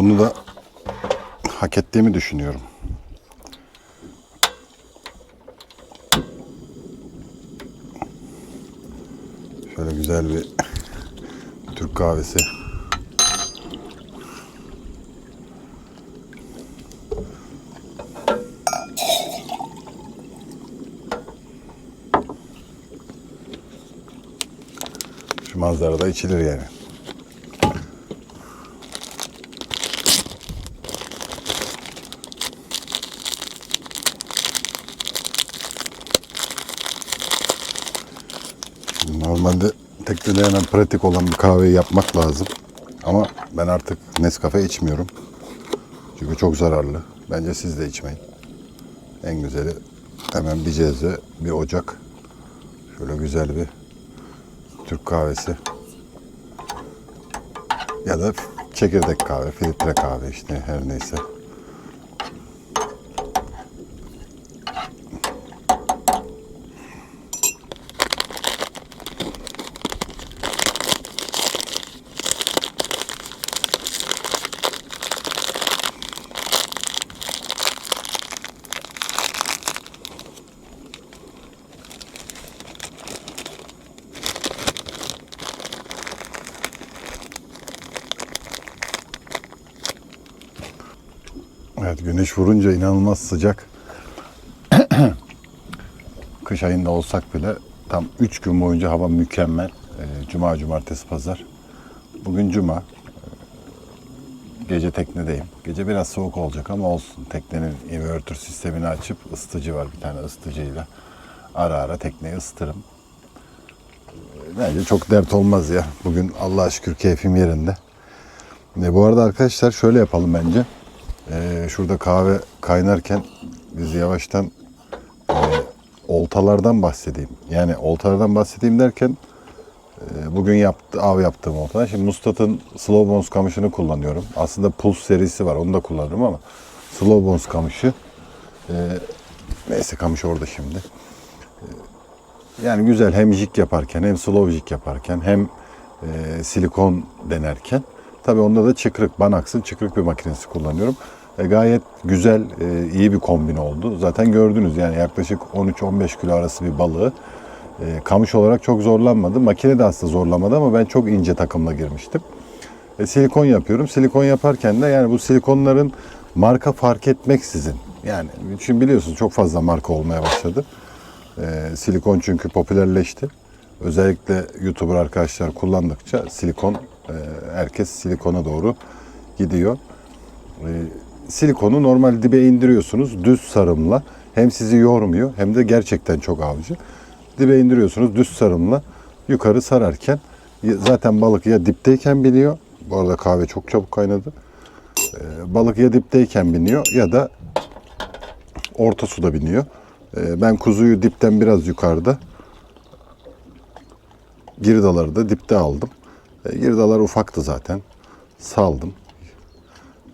bunu da hak ettiğimi düşünüyorum. Şöyle güzel bir Türk kahvesi. Şu manzarada içilir yani. Normalde teknede hemen pratik olan bir kahveyi yapmak lazım. Ama ben artık Nescafe içmiyorum. Çünkü çok zararlı. Bence siz de içmeyin. En güzeli hemen bir cezve, bir ocak. Şöyle güzel bir Türk kahvesi. Ya da çekirdek kahve, filtre kahve işte her neyse. Evet güneş vurunca inanılmaz sıcak. Kış ayında olsak bile tam 3 gün boyunca hava mükemmel. Ee, Cuma, cumartesi, pazar. Bugün cuma. Ee, Gece teknedeyim. Gece biraz soğuk olacak ama olsun. Teknenin inverter sistemini açıp ısıtıcı var bir tane ısıtıcıyla. Ara ara tekneyi ısıtırım. Ee, Bence çok dert olmaz ya. Bugün Allah'a şükür keyfim yerinde. E, bu arada arkadaşlar şöyle yapalım bence. Ee, şurada kahve kaynarken biz yavaştan e, oltalardan bahsedeyim. Yani oltalardan bahsedeyim derken e, bugün yaptı, av yaptığım oltalar. Şimdi Mustat'ın Slow Bones kamışını kullanıyorum. Aslında Pulse serisi var onu da kullanırım ama Slow Bones kamışı e, neyse kamış orada şimdi. E, yani güzel hem jig yaparken hem slow jig yaparken hem e, silikon denerken Tabii onda da çıkrık, Banax'ın çıkrık bir makinesi kullanıyorum. E, gayet güzel, e, iyi bir kombin oldu. Zaten gördünüz yani yaklaşık 13-15 kilo arası bir balığı. E, kamış olarak çok zorlanmadı. Makine de aslında zorlamadı ama ben çok ince takımla girmiştim. E, silikon yapıyorum. Silikon yaparken de yani bu silikonların marka fark etmeksizin. Yani şimdi biliyorsunuz çok fazla marka olmaya başladı. E, silikon çünkü popülerleşti. Özellikle YouTuber arkadaşlar kullandıkça silikon e, herkes silikona doğru gidiyor. E, silikonu normal dibe indiriyorsunuz düz sarımla. Hem sizi yormuyor hem de gerçekten çok avcı. Dibe indiriyorsunuz düz sarımla yukarı sararken zaten balık ya dipteyken biniyor. Bu arada kahve çok çabuk kaynadı. E, balık ya dipteyken biniyor ya da orta suda biniyor. E, ben kuzuyu dipten biraz yukarıda girdaları da dipte aldım. E, girdalar ufaktı zaten. Saldım.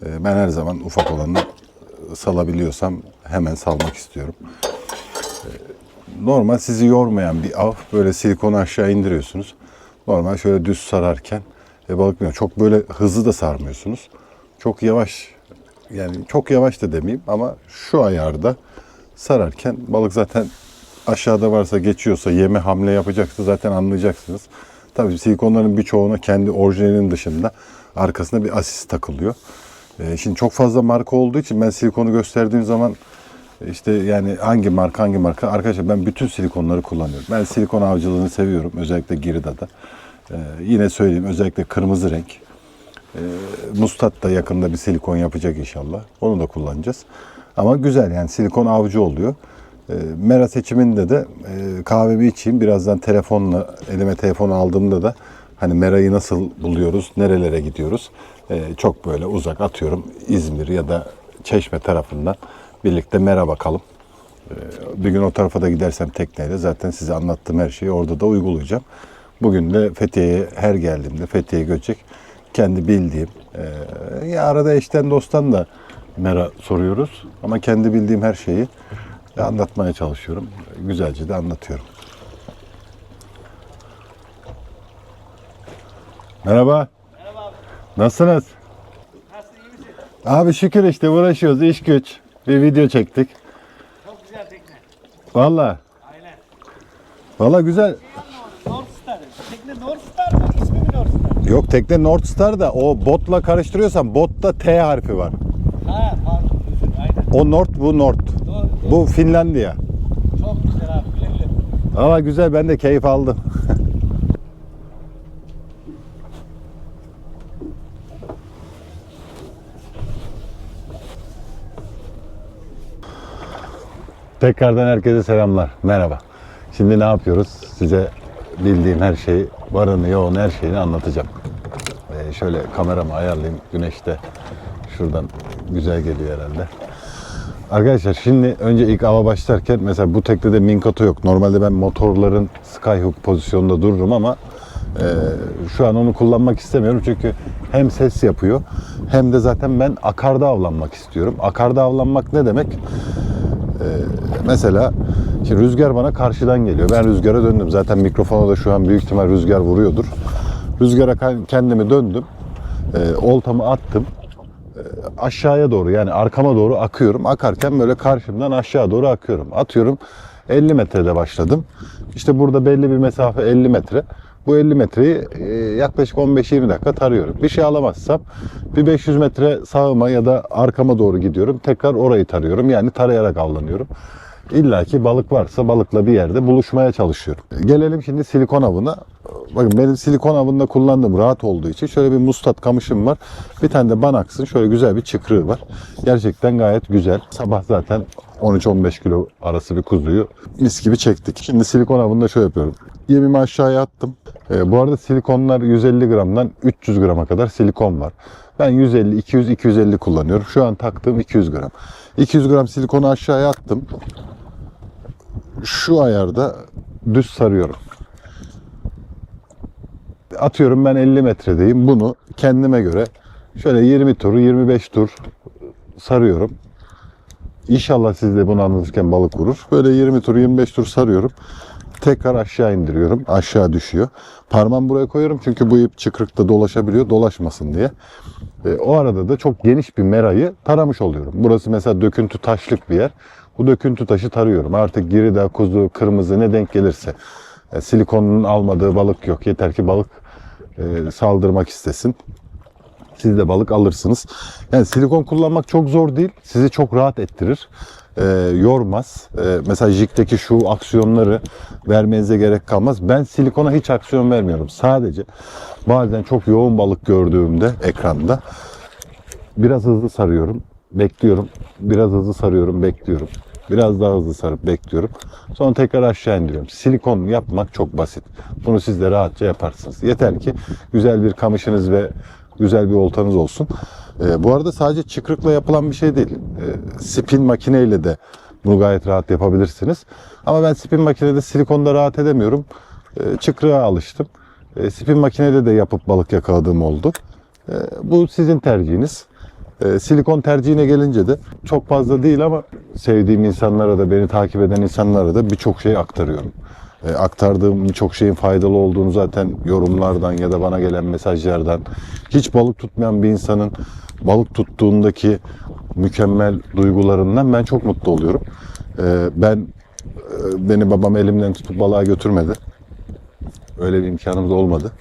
E, ben her zaman ufak olanı salabiliyorsam hemen salmak istiyorum. E, normal sizi yormayan bir av. Böyle silikonu aşağı indiriyorsunuz. Normal şöyle düz sararken e, balık biniyor. Çok böyle hızlı da sarmıyorsunuz. Çok yavaş yani çok yavaş da demeyeyim ama şu ayarda sararken balık zaten aşağıda varsa geçiyorsa yeme hamle yapacaksa zaten anlayacaksınız. Tabii silikonların birçoğuna kendi orijinalinin dışında arkasına bir asist takılıyor. Ee, şimdi çok fazla marka olduğu için ben silikonu gösterdiğim zaman işte yani hangi marka hangi marka arkadaşlar ben bütün silikonları kullanıyorum. Ben silikon avcılığını seviyorum özellikle Girida'da. Ee, yine söyleyeyim özellikle kırmızı renk. Ee, Mustat da yakında bir silikon yapacak inşallah. Onu da kullanacağız. Ama güzel yani silikon avcı oluyor. E, mera seçiminde de e, kahvemi içeyim. Birazdan telefonla elime telefon aldığımda da hani merayı nasıl buluyoruz, nerelere gidiyoruz. E, çok böyle uzak atıyorum İzmir ya da Çeşme tarafından birlikte mera bakalım. E, bir gün o tarafa da gidersem tekneyle zaten size anlattığım her şeyi orada da uygulayacağım. Bugün de Fethiye'ye her geldiğimde Fethiye Göcek kendi bildiğim e, ya arada eşten dosttan da mera soruyoruz ama kendi bildiğim her şeyi anlatmaya çalışıyorum. Güzelce de anlatıyorum. Merhaba. Merhaba abi. Nasılsınız? Nasılsın iyi misin? Abi şükür işte uğraşıyoruz iş güç. Bir video çektik. Çok güzel tekne. Valla. Aynen. Valla güzel. North Star. Tekne North Star mı? İsmi mi North Star? Yok tekne North Star da o botla karıştırıyorsan botta T harfi var. Ha pardon özür aynen. O North bu North. Doğru. Bu Finlandiya. Çok güzel abi güle güle. Valla güzel ben de keyif aldım. Tekrardan herkese selamlar. Merhaba. Şimdi ne yapıyoruz? Size bildiğim her şeyi, varını yoğunu her şeyini anlatacağım. Ee, şöyle kameramı ayarlayayım. Güneş de şuradan güzel geliyor herhalde. Arkadaşlar şimdi önce ilk ava başlarken mesela bu teknede minkato yok. Normalde ben motorların skyhook pozisyonunda dururum ama e, şu an onu kullanmak istemiyorum çünkü hem ses yapıyor hem de zaten ben akarda avlanmak istiyorum. Akarda avlanmak ne demek? Mesela şimdi rüzgar bana karşıdan geliyor. Ben rüzgara döndüm. Zaten mikrofona da şu an büyük ihtimal rüzgar vuruyordur. Rüzgara kendimi döndüm. E, oltamı attım. E, aşağıya doğru yani arkama doğru akıyorum. Akarken böyle karşımdan aşağı doğru akıyorum. Atıyorum 50 metrede başladım. İşte burada belli bir mesafe 50 metre. Bu 50 metreyi e, yaklaşık 15-20 dakika tarıyorum. Bir şey alamazsam bir 500 metre sağıma ya da arkama doğru gidiyorum. Tekrar orayı tarıyorum. Yani tarayarak avlanıyorum. İlla ki balık varsa balıkla bir yerde buluşmaya çalışıyorum. Gelelim şimdi silikon avına. Bakın benim silikon avında kullandığım rahat olduğu için şöyle bir mustat kamışım var. Bir tane de Banax'ın şöyle güzel bir çıkrığı var. Gerçekten gayet güzel. Sabah zaten 13-15 kilo arası bir kuzuyu mis gibi çektik. Şimdi silikon avında şöyle yapıyorum. Yemimi aşağıya attım. Ee, bu arada silikonlar 150 gramdan 300 grama kadar silikon var. Ben 150, 200, 250 kullanıyorum. Şu an taktığım 200 gram. 200 gram silikonu aşağıya attım. Şu ayarda düz sarıyorum. Atıyorum ben 50 metredeyim. Bunu kendime göre şöyle 20 tur, 25 tur sarıyorum. İnşallah siz de bunu anlatırken balık vurur. Böyle 20 tur, 25 tur sarıyorum. Tekrar aşağı indiriyorum. Aşağı düşüyor. Parmağımı buraya koyuyorum çünkü bu ip çıkrıkta dolaşabiliyor. Dolaşmasın diye. E, o arada da çok geniş bir merayı taramış oluyorum. Burası mesela döküntü taşlık bir yer. Bu döküntü taşı tarıyorum. Artık girida, kuzu, kırmızı ne denk gelirse. E, silikonun almadığı balık yok. Yeter ki balık e, saldırmak istesin. Siz de balık alırsınız. Yani silikon kullanmak çok zor değil. Sizi çok rahat ettirir. E, yormaz. E, mesela jig'deki şu aksiyonları vermenize gerek kalmaz. Ben silikona hiç aksiyon vermiyorum. Sadece bazen çok yoğun balık gördüğümde ekranda biraz hızlı sarıyorum, bekliyorum. Biraz hızlı sarıyorum, bekliyorum. Biraz daha hızlı sarıp bekliyorum. Sonra tekrar aşağı indiriyorum. Silikon yapmak çok basit. Bunu siz de rahatça yaparsınız. Yeter ki güzel bir kamışınız ve güzel bir oltanız olsun. Ee, bu arada sadece çıkrıkla yapılan bir şey değil. Ee, spin makineyle de bunu gayet rahat yapabilirsiniz. Ama ben spin makinede silikonda rahat edemiyorum. Ee, çıkrığa alıştım. Ee, spin makinede de yapıp balık yakaladığım oldu. Ee, bu sizin tercihiniz. Ee, silikon tercihine gelince de çok fazla değil ama sevdiğim insanlara da beni takip eden insanlara da birçok şey aktarıyorum. Ee, aktardığım birçok şeyin faydalı olduğunu zaten yorumlardan ya da bana gelen mesajlardan hiç balık tutmayan bir insanın balık tuttuğundaki mükemmel duygularından ben çok mutlu oluyorum. Ee, ben e, beni babam elimden tutup balığa götürmedi. Öyle bir imkanımız olmadı.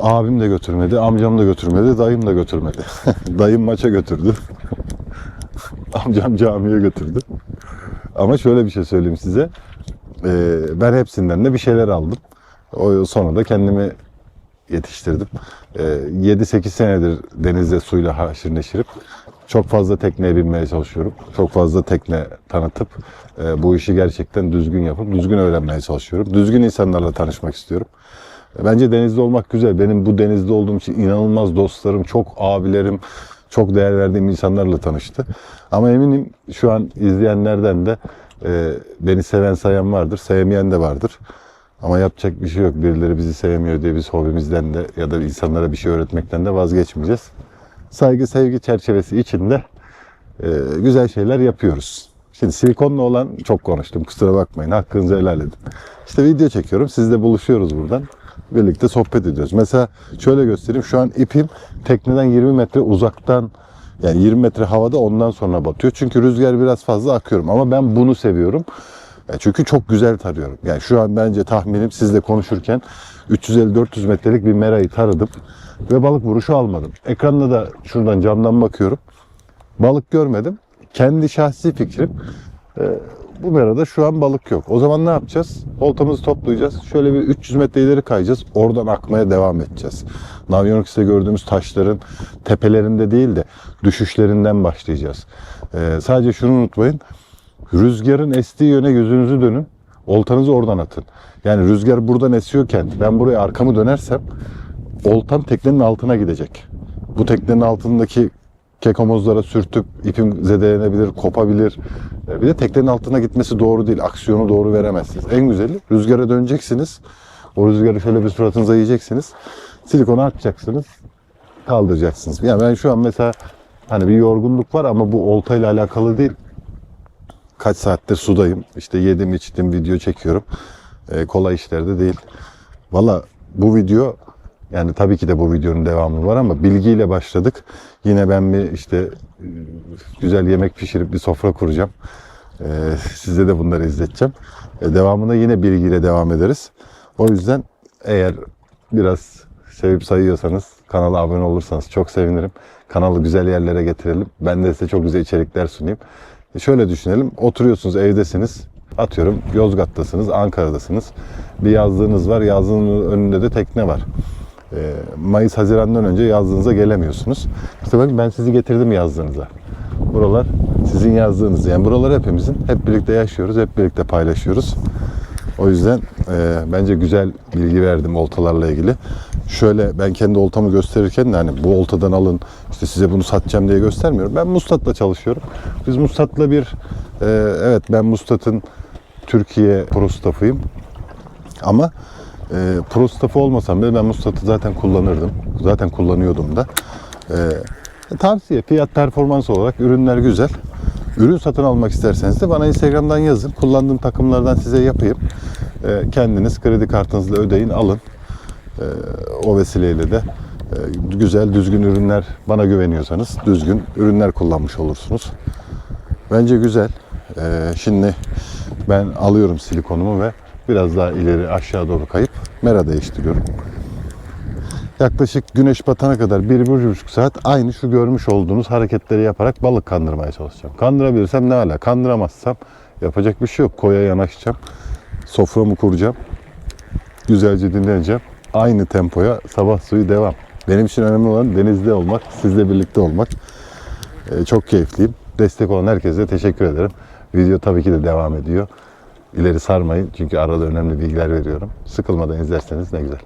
Abim de götürmedi, amcam da götürmedi, dayım da götürmedi. dayım maça götürdü. amcam camiye götürdü. Ama şöyle bir şey söyleyeyim size. Ee, ben hepsinden de bir şeyler aldım. O sonra da kendimi yetiştirdim. Ee, 7-8 senedir denizde suyla haşır neşirip çok fazla tekneye binmeye çalışıyorum. Çok fazla tekne tanıtıp e, bu işi gerçekten düzgün yapıp düzgün öğrenmeye çalışıyorum. Düzgün insanlarla tanışmak istiyorum. Bence denizde olmak güzel. Benim bu denizde olduğum için inanılmaz dostlarım, çok abilerim, çok değer verdiğim insanlarla tanıştı. Ama eminim şu an izleyenlerden de e, beni seven sayan vardır, sevmeyen de vardır. Ama yapacak bir şey yok. Birileri bizi sevmiyor diye biz hobimizden de ya da insanlara bir şey öğretmekten de vazgeçmeyeceğiz. Saygı, sevgi çerçevesi içinde e, güzel şeyler yapıyoruz. Şimdi silikonlu olan çok konuştum kusura bakmayın hakkınızı helal edin. İşte video çekiyorum sizle buluşuyoruz buradan. birlikte sohbet ediyoruz. Mesela şöyle göstereyim. Şu an ipim tekneden 20 metre uzaktan yani 20 metre havada ondan sonra batıyor. Çünkü rüzgar biraz fazla akıyorum. Ama ben bunu seviyorum. E, Çünkü çok güzel tarıyorum. Yani şu an bence tahminim sizle konuşurken 350-400 metrelik bir merayı taradım. Ve balık vuruşu almadım. Ekranda da şuradan camdan bakıyorum. Balık görmedim. Kendi şahsi fikrim e, bu merada şu an balık yok. O zaman ne yapacağız? Oltamızı toplayacağız. Şöyle bir 300 metre ileri kayacağız. Oradan akmaya devam edeceğiz. Navionics'te gördüğümüz taşların tepelerinde değil de düşüşlerinden başlayacağız. E, sadece şunu unutmayın. Rüzgarın estiği yöne gözünüzü dönün. Oltanızı oradan atın. Yani rüzgar buradan esiyorken ben buraya arkamı dönersem oltam teknenin altına gidecek. Bu teknenin altındaki kekomozlara sürtüp ipim zedelenebilir, kopabilir. E, Bir de teknenin altına gitmesi doğru değil. Aksiyonu doğru veremezsiniz. En güzeli rüzgara döneceksiniz. O rüzgarı şöyle bir suratınıza yiyeceksiniz. Silikonu atacaksınız. Kaldıracaksınız. Yani ben şu an mesela hani bir yorgunluk var ama bu oltayla alakalı değil kaç saattir sudayım. İşte yedim içtim video çekiyorum. Ee, kolay işlerde değil. Valla bu video yani tabii ki de bu videonun devamı var ama bilgiyle başladık. Yine ben bir işte e, güzel yemek pişirip bir sofra kuracağım. Ee, size de bunları izleteceğim. Ee, devamında yine bilgiyle devam ederiz. O yüzden eğer biraz sevip sayıyorsanız kanala abone olursanız çok sevinirim. Kanalı güzel yerlere getirelim. Ben de size çok güzel içerikler sunayım. E Şöyle düşünelim. Oturuyorsunuz, evdesiniz. Atıyorum Yozgat'tasınız, Ankara'dasınız. Bir yazlığınız var. Yazlığın önünde de tekne var. E, Mayıs, Haziran'dan önce yazlığınıza gelemiyorsunuz. İşte bakın ben sizi getirdim yazlığınıza. Buralar sizin yazdığınız. Yani buralar hepimizin. Hep birlikte yaşıyoruz, hep birlikte paylaşıyoruz. O yüzden e, bence güzel bilgi verdim oltalarla ilgili. Şöyle ben kendi oltamı gösterirken de hani bu oltadan alın işte size bunu satacağım diye göstermiyorum. Ben Mustat'la çalışıyorum. Biz Mustat'la bir e, evet ben Mustat'ın Türkiye pro staff'ıyım. Ama e, pro olmasam bile ben Mustat'ı zaten kullanırdım. Zaten kullanıyordum da. E, tavsiye fiyat performans olarak ürünler güzel. Ürün satın almak isterseniz de bana Instagram'dan yazın. Kullandığım takımlardan size yapayım. E, kendiniz kredi kartınızla ödeyin, alın. E, o vesileyle de e, güzel, düzgün ürünler bana güveniyorsanız düzgün ürünler kullanmış olursunuz. Bence güzel. E, şimdi ben alıyorum silikonumu ve biraz daha ileri aşağı doğru kayıp mera değiştiriyorum. Yaklaşık güneş batana kadar bir, bir buçuk saat aynı şu görmüş olduğunuz hareketleri yaparak balık kandırmaya çalışacağım. Kandırabilirsem ne hala, kandıramazsam yapacak bir şey yok. Koya yanaşacağım, soframı kuracağım, güzelce dinleneceğim. Aynı tempoya sabah suyu devam. Benim için önemli olan denizde olmak, sizle birlikte olmak. Ee, çok keyifliyim. Destek olan herkese teşekkür ederim. Video tabii ki de devam ediyor. İleri sarmayın çünkü arada önemli bilgiler veriyorum. Sıkılmadan izlerseniz ne güzel.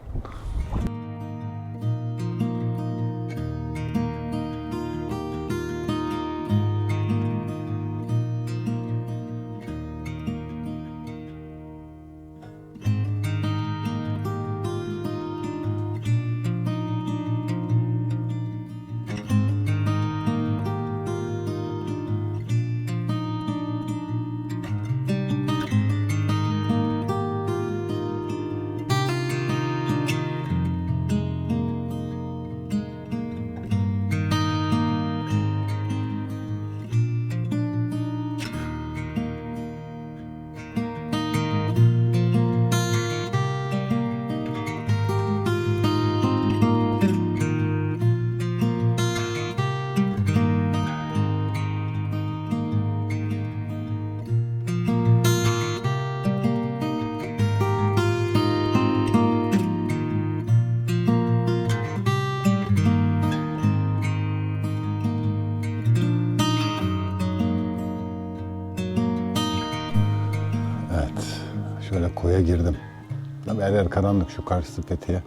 Her yer karanlık şu karşısı Fethiye.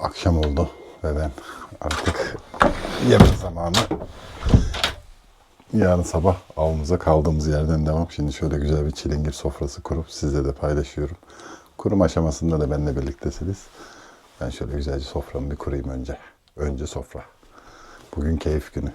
Akşam oldu ve ben artık yemek zamanı. Yarın sabah avımıza kaldığımız yerden devam. Şimdi şöyle güzel bir çilingir sofrası kurup sizle de paylaşıyorum. Kurum aşamasında da benimle birliktesiniz. Ben şöyle güzelce soframı bir kurayım önce. Önce sofra. Bugün keyif günü.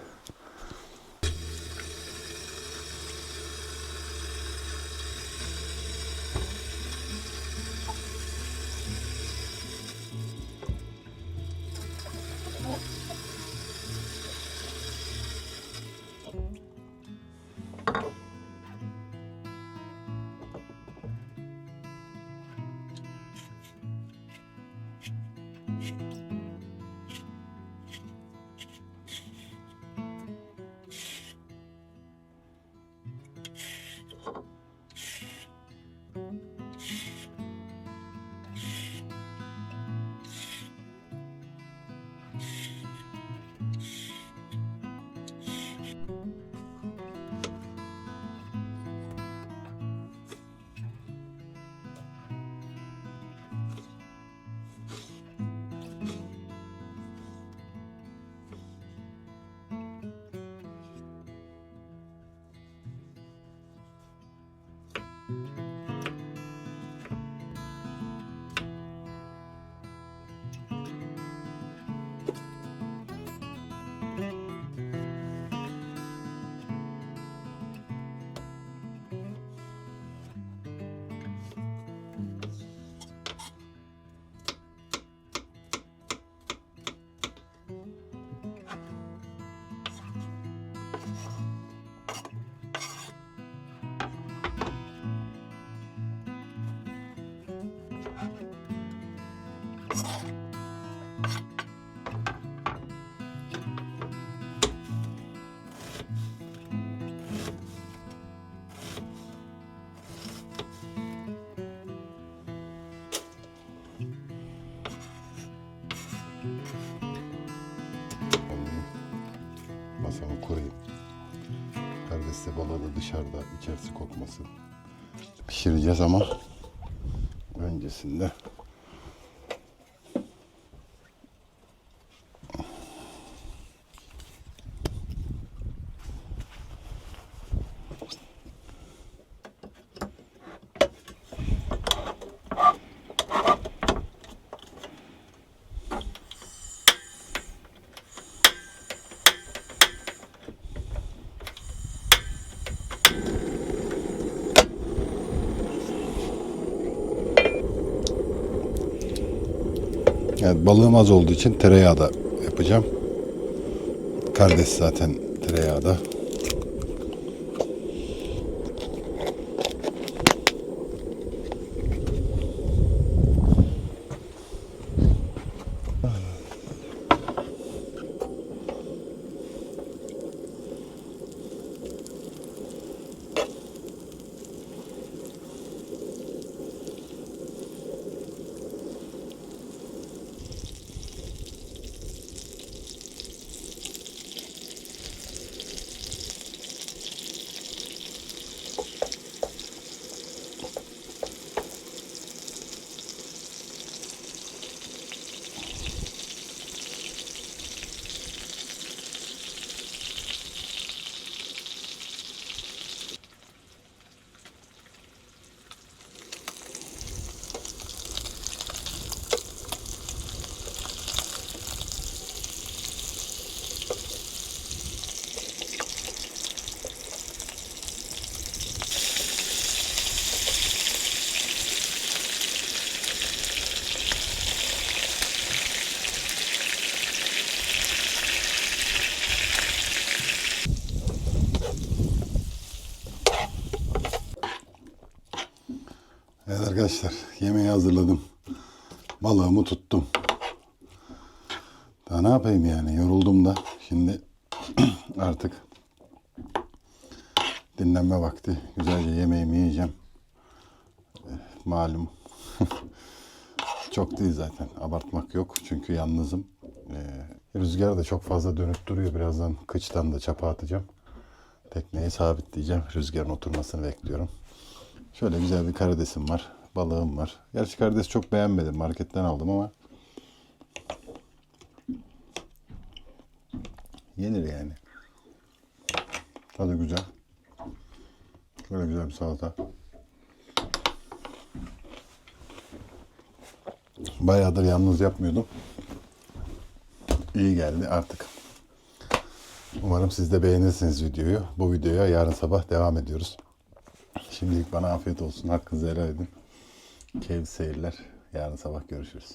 Dışarıda içerisi kokmasın. Pişireceğiz ama öncesinde balığım az olduğu için tereyağı da yapacağım. Karides zaten tereyağı da. Evet arkadaşlar yemeği hazırladım. Balığımı tuttum. Daha ne yapayım yani yoruldum da. Şimdi artık dinlenme vakti. Güzelce yemeğimi yiyeceğim. Eh, Malum. çok değil zaten. Abartmak yok. Çünkü yalnızım. Ee, rüzgar da çok fazla dönüp duruyor. Birazdan kıçtan da çapa atacağım. Tekneyi sabitleyeceğim. Rüzgarın oturmasını bekliyorum. Şöyle güzel bir karidesim var. Balığım var. Gerçi karides çok beğenmedim. Marketten aldım ama yenir yani. Tadı güzel. Böyle güzel bir salata. Bayağıdır yalnız yapmıyordum. İyi geldi artık. Umarım siz de beğenirsiniz videoyu. Bu videoya yarın sabah devam ediyoruz. Şimdilik bana afiyet olsun. Hakkınızı helal edin. Keyifli seyirler. Yarın sabah görüşürüz.